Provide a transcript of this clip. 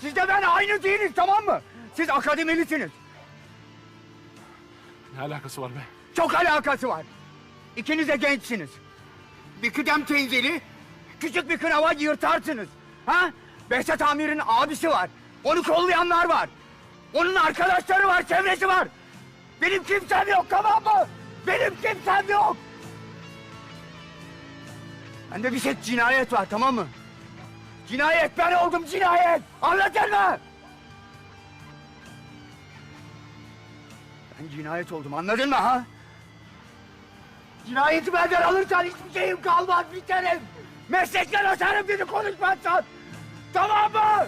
Siz de ben aynı değiliz tamam mı? Siz akademilisiniz. Ne alakası var be? Çok alakası var. İkiniz de gençsiniz. Bir kıdem tenzili, küçük bir kınava yırtarsınız. Ha? Behzat Amir'in abisi var. Onu kollayanlar var. Onun arkadaşları var, çevresi var. Benim kimsem yok tamam mı? Benim kimsem yok. Bende bir şey cinayet var tamam mı? Cinayet ben oldum cinayet. Anladın mı? Ben cinayet oldum anladın mı ha? Cinayeti benden alırsan hiçbir şeyim kalmaz biterim. Meslekten atarım dedi konuşmazsan. Tamam mı?